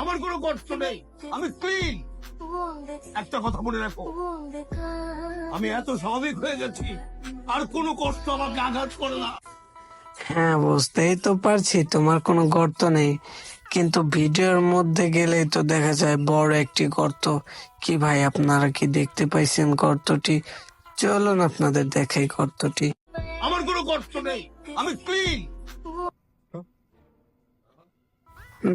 আমার কোনো কষ্ট নেই। আমি ক্লিন একটা কথা মনে রাখো। আমি এত স্বাভাবিক হয়ে গেছি। আর কোনো কষ্ট আমাকে আঘাত করে না। হ্যাঁ বুঝতেই তো পারছি তোমার কোনো গর্ত নেই। কিন্তু ভিডিওর মধ্যে গেলেই তো দেখা যায় বড় একটি গর্ত। কি ভাই আপনারা কি দেখতে পাইছেন গর্তটি? চলুন আপনাদের দেখাই গর্তটি। আমার কোনো কষ্ট নেই। আমি ক্লিন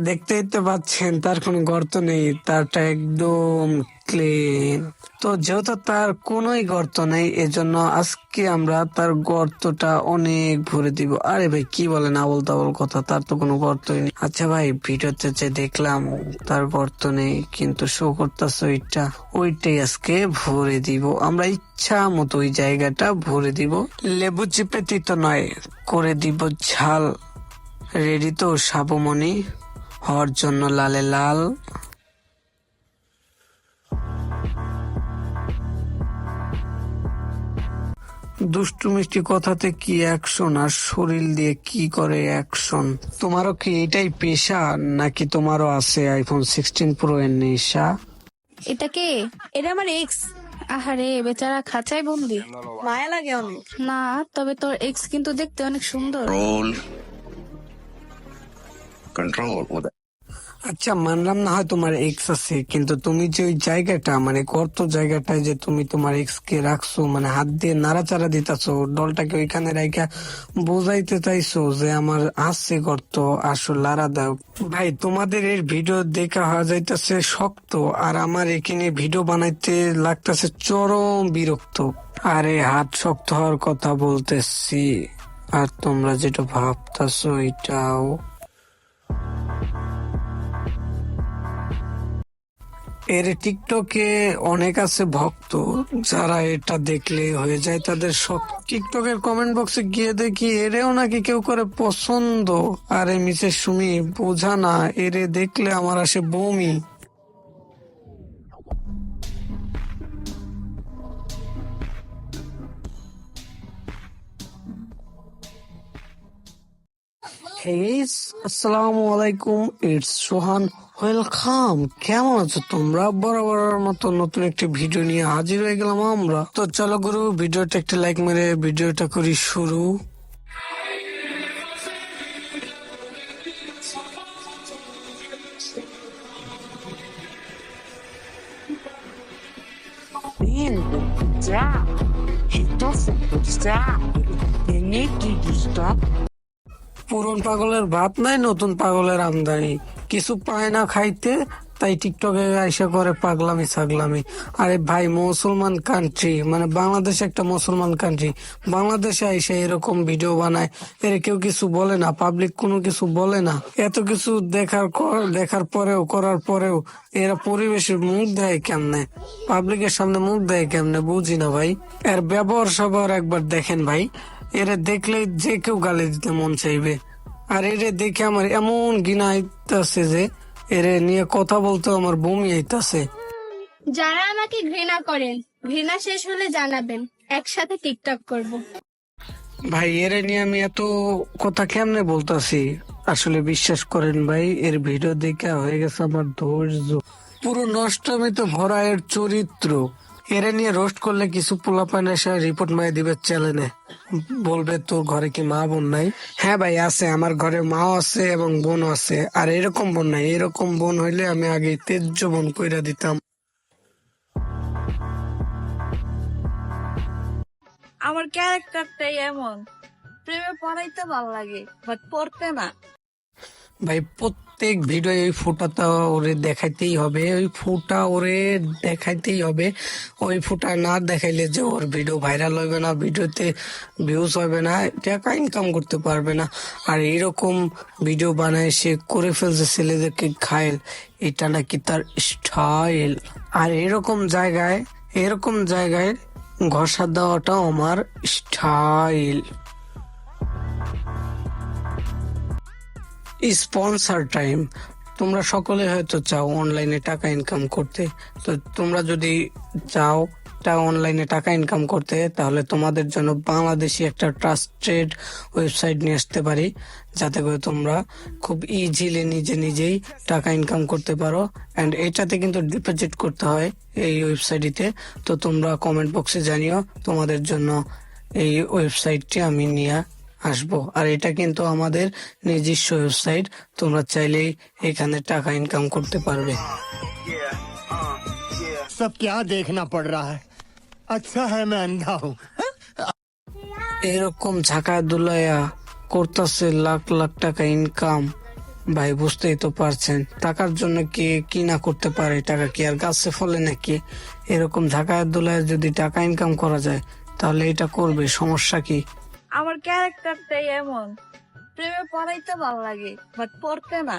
দেখতেই তো পাচ্ছেন, তার কোনো গর্ত নেই, তারটা একদম ক্লিন তো যেহেতু তার কোনোই গর্ত নেই, এজন্য আজকে আমরা তার গর্তটা অনেক ভরে দিব। আরে ভাই, কি বলেন আবল তাবল কথা, তার তো কোনো গর্তই নেই। আচ্ছা ভাই, ভিডিওতে যে দেখলাম, তার গর্ত নেই, কিন্তু শো করতেছে ওইটা। ওইটাই আজকে ভরে দিব। আমরা ইচ্ছা মতো ওই জায়গাটা ভরে দিব। লেবু চিপে তিতো নয়, করে দিব ঝাল। রেডি তো সাবমণি হওয়ার জন্য লালে লাল। দুষ্টু মিষ্টি কথাতে কি অ্যাকশন আর শরীর দিয়ে কি করে অ্যাকশন তোমারও কি এটাই পেশা নাকি তোমারও আছে আইফোন সিক্সটিন প্রো এর নেশা? এটা কে? এটা আমার এক্স আহারে বেচারা খাঁচায় বন্দি। মায়া লাগে অনেক। না তবে তোর এক্স কিন্তু দেখতে অনেক সুন্দর। Roll. আচ্ছা মানলাম না হয় তোমার এক্স আছে, কিন্তু তুমি যে ওই জায়গাটা মানে গর্ত জায়গাটায় যে তুমি তোমার এক্স কে রাখছো মানে হাত দিয়ে নাড়াচাড়া দিতেছো ডলটাকে ওইখানে রাইখা বোঝাইতে চাইছো যে আমার আসছে গর্ত আসো লাড়া দাও। ভাই, তোমাদের এর ভিডিও দেখা হওয়া যাইতেছে শক্ত, আর আমার এখানে ভিডিও বানাইতে লাগতেছে চরম বিরক্ত। আরে, হাত শক্ত হওয়ার কথা বলতেছি, আর তোমরা যেটা ভাবতেছো এটাও। এর টিকটকে অনেক আছে ভক্ত যারা এটা দেখলে হয়ে যায়, তাদের সব টিকটকের কমেন্ট বক্সে গিয়ে দেখি এরেও নাকি কেউ করে পছন্দ। আরে মিসেস সুমি, বোঝা না, এরে দেখলে আমার আসে বমি। হেইস আসসালামু আলাইকুম ইটস সোহান ওয়েলকাম কেমন আছো তোমরা? বরাবরের মতো নতুন একটি ভিডিও নিয়ে হাজির হয়ে গেলাম আমরা। তো চলো গুরু ভিডিওটা একটা লাইক মেরে ভিডিওটা করি শুরু। পুরন পাগলের ভাত নাই, নতুন পাগলের আমদানি। কিছু পায় না খাইতে, তাই টিকটকে আইসা করে পাগলামি ছাগলামি। আরে ভাই, মুসলমান কান্ট্রি মানে বাংলাদেশ একটা মুসলমান কান্ট্রি বাংলাদেশে আইসা এরকম ভিডিও বানায়, এর কেউ কিছু বলে না পাবলিক কোনো কিছু বলে না। এত কিছু দেখার দেখার পরেও, করার পরেও এরা পরিবেশের মুখ দেয় কেমনে? পাবলিকের সামনে মুখ দেয় কেমনে? বুঝি না ভাই। এর ব্যবহার সবার একবার দেখেন ভাই। এরা দেখলে যে কেউ গালি দিতে মন চাইবে। আর এরে দেখে আমার এমন ঘৃণা আইতাছে যে এরে নিয়ে কথা বলতে আমার বমি আইতাছে। যারা আমাকে ঘৃণা করেন ঘৃণা শেষ হলে জানাবেন। একসাথে টিকটক করব। ভাই এরে নিয়ে আমি এত কথা কেমনে বলতাছি? আসলে বিশ্বাস করেন ভাই এর ভিডিও দেখে হয়ে গেছে আমার ধৈর্য। পুরো নষ্টমিতে ভরা এর চরিত্র। এরে নিয়ে রোস্ট করলে কিছু পোলাপান এসে রিপোর্ট মাই দিবে চ্যানেলে বলবে তোর ঘরে কি মা বোন নাই? হ্যাঁ ভাই আছে। আমার ঘরে মাও আছে এবং বোনও আছে। আর এরকম বোন নাই। এরকম বোন হইলে আমি আগে তেজ্য বোন কইরা দিতাম। আমার ক্যারেক্টারটাই এমন। প্রেমে পড়াইতে ভালো লাগে বাট পড়তে না। ভাই প্রত্যেক ভিডিও এই ফুটাটা ওরে দেখাইতেই হবে, ওই ফুটা ওরে দেখাইতেই হবে। ওই ফুটা না দেখাইলে যে ওর ভিডিও ভাইরাল হবে না ভিডিওতে ভিউজ হবে না টাকা ইনকাম করতে পারবে না। আর এরকম ভিডিও বানায় সে করে ফেলছে ছেলেদেরকে ঘায়ল, এটা নাকি তার স্টাইল আর এরকম জায়গায় এরকম জায়গায় ঘষা দেওয়াটা আমার স্টাইল স্পন্সার টাইম, তোমরা সকলে হয়তো চাও অনলাইনে টাকা ইনকাম করতে। তো তোমরা যদি চাও একটা অনলাইনে টাকা ইনকাম করতে, তাহলে তোমাদের জন্য বাংলাদেশি একটা ট্রাস্টেড ওয়েবসাইট নিয়ে আসতে পারি, যাতে করে তোমরা খুব ইজিলি নিজে নিজেই টাকা ইনকাম করতে পারো। অ্যান্ড এটাতে কিন্তু ডিপোজিট করতে হয় এই ওয়েবসাইটটিতে। তো তোমরা কমেন্ট বক্সে জানিও তোমাদের জন্য এই ওয়েবসাইটটি আমি নিয়ে আসবো আর এটা কিন্তু আমাদের নিজস্ব ওয়েবসাইট তোমরা চাইলেই এখানে টাকা ইনকাম করতে পারবে सब क्या देखना पड़ रहा है अच्छा है मैं अंधा हूँ এরকম ঝাঁকা দুলাইয়া করতেছে লাখ লাখ টাকা ইনকাম ভাই বুঝতেই তো পারছেন টাকার জন্য কে কি না করতে পারে টাকা কি আর গাছে ফলে নাকি এরকম ঝাঁকা দুলায় যদি টাকা ইনকাম করা যায় তাহলে এটা করবে সমস্যা কি আমার ক্যারেক্টারটাই এমন। প্রেমে পড়াইতে ভালো লাগে বাট পড়তে না।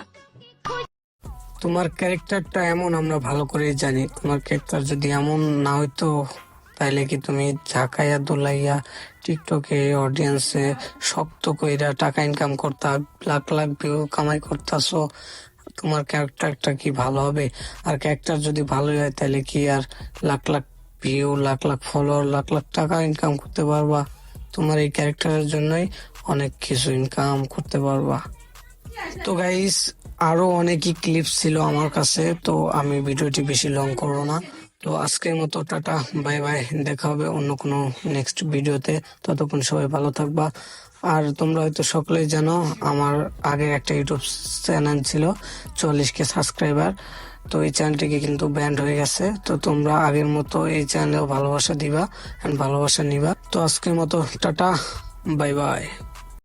তোমার ক্যারেক্টারটা এমন, আমরা ভালো করেই জানি। তোমার ক্যারেক্টার যদি এমন না হইতো, তাইলে কি তুমি ঝাঁকাইয়া, দোলাইয়া, টিকটকে অডিয়েন্সে শক্ত কইরা টাকা ইনকাম করতা, লাখ লাখ ভিউ কামাই করতাছো? তোমার ক্যারেক্টারটা কি ভালো হবে? আর ক্যারেক্টার যদি ভালো হয় তাহলে কি আর লাখ লাখ ভিউ লাখ লাখ ফলোয়ার লাখ লাখ টাকা ইনকাম করতে পারবা? তোমার এই ক্যারেক্টারের জন্যই অনেক কিছু ইনকাম করতে পারবা। তো গাইস আরও অনেকই ক্লিপ ছিল আমার কাছে, তো আমি ভিডিওটি বেশি লং করব না। তো আজকের মতো টাটা বাই বাই দেখা হবে অন্য কোনো নেক্সট ভিডিওতে ততক্ষণ সবাই ভালো থাকবা। আর তোমরা হয়তো সকলেই জানো, আমার আগের একটা ইউটিউব চ্যানেল ছিল চল্লিশ কে সাবস্ক্রাইবার। তো এই চ্যানেলটিকে কিন্তু ব্যান্ড হয়ে গেছে। তো তোমরা আগের মতো এই চ্যানেলেও ভালোবাসা দিবা অ্যান্ড ভালোবাসা নিবা। তো আজকের মতো টাটা, বাই বাই।